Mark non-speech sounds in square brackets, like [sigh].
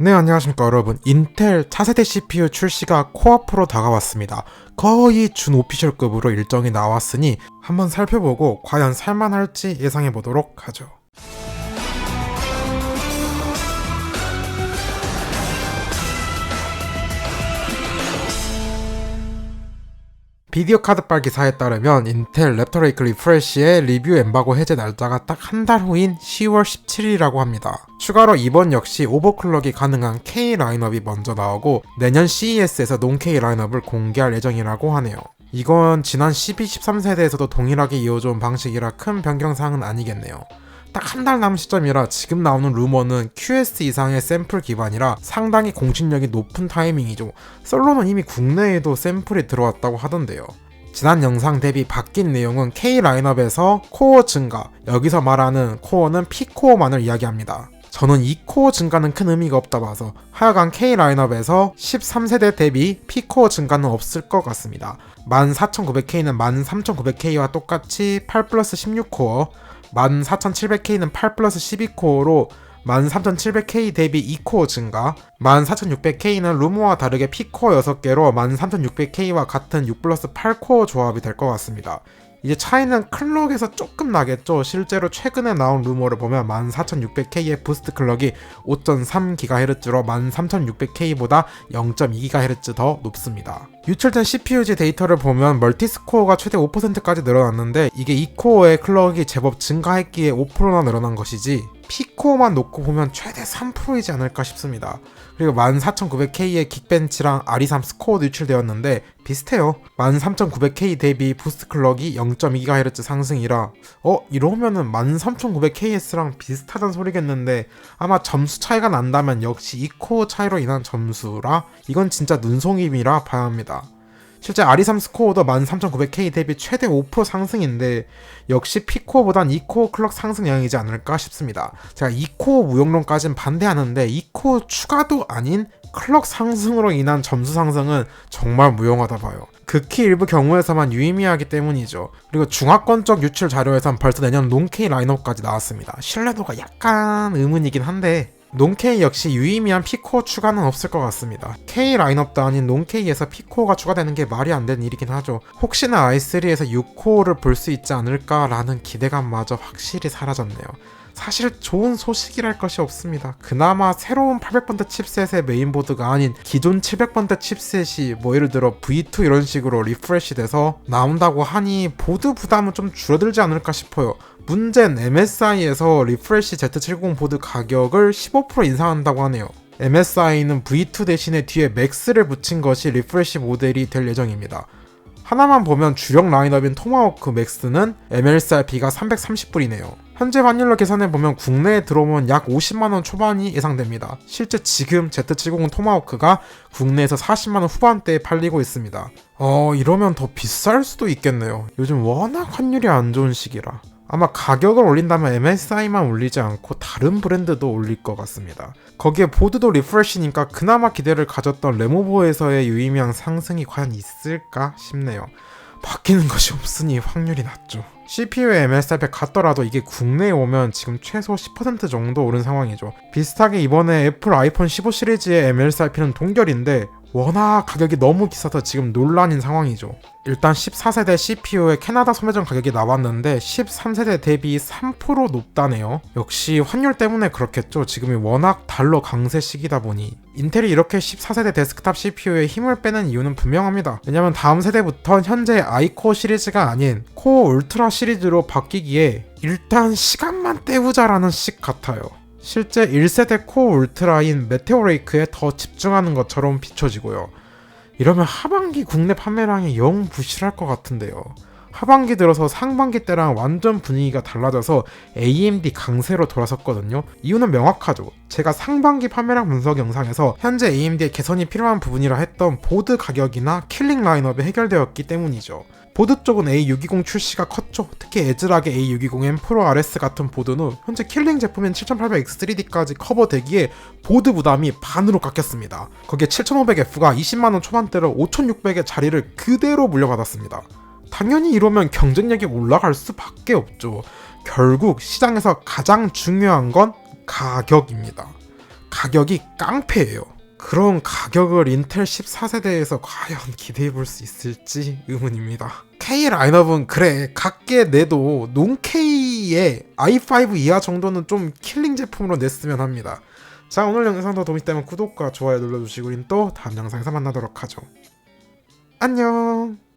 네, 안녕하십니까 여러분. 인텔 차세대 CPU 출시가 코앞으로 다가왔습니다. 거의 준 오피셜급으로 일정이 나왔으니 한번 살펴보고 과연 살만할지 예상해 보도록 하죠. 비디오 카드빨 기사에 따르면 인텔 랩터레이크 리프레쉬의 리뷰 엠바고 해제 날짜가 딱 한 달 후인 10월 17일이라고 합니다. 추가로 이번 역시 오버클럭이 가능한 K 라인업이 먼저 나오고 내년 CES에서 논K 라인업을 공개할 예정이라고 하네요. 이건 지난 12, 13세대에서도 동일하게 이어져온 방식이라 큰 변경사항은 아니겠네요. 딱 한 달 남은 시점이라 지금 나오는 루머는 QS 이상의 샘플 기반이라 상당히 공신력이 높은 타이밍이죠. 솔로는 이미 국내에도 샘플이 들어왔다고 하던데요. 지난 영상 대비 바뀐 내용은 K 라인업에서 코어 증가, 여기서 말하는 코어는 P코어만을 이야기합니다. 저는 이 코어 증가는 큰 의미가 없다 봐서 하여간 K 라인업에서 13세대 대비 P코어 증가는 없을 것 같습니다. 14900K는 13900K와 똑같이 8 플러스 16코어, 14700K는 8 플러스 12코어로 13700K 대비 2코어 증가, 14600K는 루머와 다르게 P코어 6개로 13600K와 같은 6 플러스 8코어 조합이 될 것 같습니다. 이제 차이는 클럭에서 조금 나겠죠. 실제로 최근에 나온 루머를 보면 14600K의 부스트 클럭이 5.3GHz로 13600K보다 0.2GHz 더 높습니다. 유출된 CPUG 데이터를 보면 멀티스코어가 최대 5%까지 늘어났는데 이게 2코어의 클럭이 제법 증가했기에 5%나 늘어난 것이지 P코어만 놓고 보면 최대 3%이지 않을까 싶습니다. 그리고 14900K의 긱벤치랑 RE3 스코어도 유출되었는데 비슷해요. 13900K 대비 부스트 클럭이 0.2GHz 상승이라 어? 이러면은 13900KS랑 비슷하단 소리겠는데 아마 점수 차이가 난다면 역시 2코어 차이로 인한 점수라 이건 진짜 눈송임이라 봐야 합니다. 실제 RE3 스코어도 13900K 대비 최대 5% 상승인데 역시 P코어보단 2코어 클럭 상승량이지 않을까 싶습니다. 제가 2코어 무용론까진 반대하는데 2코어 추가도 아닌 클럭 상승으로 인한 점수 상승은 정말 무용하다 봐요. 극히 일부 경우에서만 유의미하기 때문이죠. 그리고 중화권적 유출 자료에선 벌써 내년 롱케이 라인업까지 나왔습니다. 신뢰도가 약간 의문이긴 한데 논K 역시 유의미한 피코어 추가는 없을 것 같습니다. K 라인업도 아닌 논K에서 피코어가 추가되는 게 말이 안 되는 일이긴 하죠. 혹시나 i3에서 6코어를 볼 수 있지 않을까라는 기대감마저 확실히 사라졌네요. 사실 좋은 소식이랄 것이 없습니다. 그나마 새로운 800번대 칩셋의 메인보드가 아닌 기존 700번대 칩셋이 뭐 예를 들어 V2 이런 식으로 리프레시 돼서 나온다고 하니 보드 부담은 좀 줄어들지 않을까 싶어요. 문제는 MSI에서 리프레시 Z70 보드 가격을 15% 인상한다고 하네요. MSI는 V2 대신에 뒤에 맥스를 붙인 것이 리프레시 모델이 될 예정입니다. 하나만 보면 주력 라인업인 토마호크 맥스는 MLCRP가 330불이네요. 현재 환율로 계산해 보면 국내에 들어오면 약 50만 원 초반이 예상됩니다. 실제 지금 Z70 토마호크가 국내에서 40만 원 후반대에 팔리고 있습니다. 어, 이러면 더 비쌀 수도 있겠네요. 요즘 워낙 환율이 안 좋은 시기라. 아마 가격을 올린다면 MSI만 올리지 않고 다른 브랜드도 올릴 것 같습니다. 거기에 보드도 리프레시니까 그나마 기대를 가졌던 레모보에서의 유의미한 상승이 과연 있을까 싶네요. 바뀌는 것이 없으니 확률이 낮죠. CPU의 MSI에 갔더라도 이게 국내에 오면 지금 최소 10% 정도 오른 상황이죠. 비슷하게 이번에 애플 아이폰 15 시리즈의 MLCRP는 동결인데 워낙 가격이 너무 비싸서 지금 논란인 상황이죠. 일단 14세대 CPU의 캐나다 소매점 가격이 나왔는데 13세대 대비 3% 높다네요. 역시 환율 때문에 그렇겠죠. 지금이 워낙 달러 강세 시기다 보니 인텔이 이렇게 14세대 데스크탑 CPU에 힘을 빼는 이유는 분명합니다. 왜냐면 다음 세대부터 현재 아이코어 시리즈가 아닌 코어 울트라 시리즈로 바뀌기에 일단 시간만 때우자라는 식 같아요. 실제 1세대 코어 울트라인 메테오레이크에 더 집중하는 것처럼 비춰지고요. 이러면 하반기 국내 판매량이 영 부실할 것 같은데요. 하반기 들어서 상반기 때랑 완전 분위기가 달라져서 AMD 강세로 돌아섰거든요. 이유는 명확하죠. 제가 상반기 판매량 분석 영상에서 현재 AMD의 개선이 필요한 부분이라 했던 보드 가격이나 킬링 라인업이 해결되었기 때문이죠. 보드 쪽은 A620 출시가 컸죠. 특히 에즈락의 A620M 프로 RS 같은 보드는 현재 킬링 제품인 7800X3D까지 커버되기에 보드 부담이 반으로 깎였습니다. 거기에 7500F가 20만원 초반대로 5600의 자리를 그대로 물려받았습니다. 당연히 이러면 경쟁력이 올라갈 수밖에 없죠. 결국 시장에서 가장 중요한 건 가격입니다. 가격이 깡패예요. 그런 가격을 인텔 14세대에서 과연 [laughs] 기대해 볼 수 있을지 의문입니다. K 라인업은 그래 각계 내도 논K의 i5 이하 정도는 좀 킬링 제품으로 냈으면 합니다. 자 오늘 영상도 도움이 되면 구독과 좋아요 눌러주시고 우린 또 다음 영상에서 만나도록 하죠. 안녕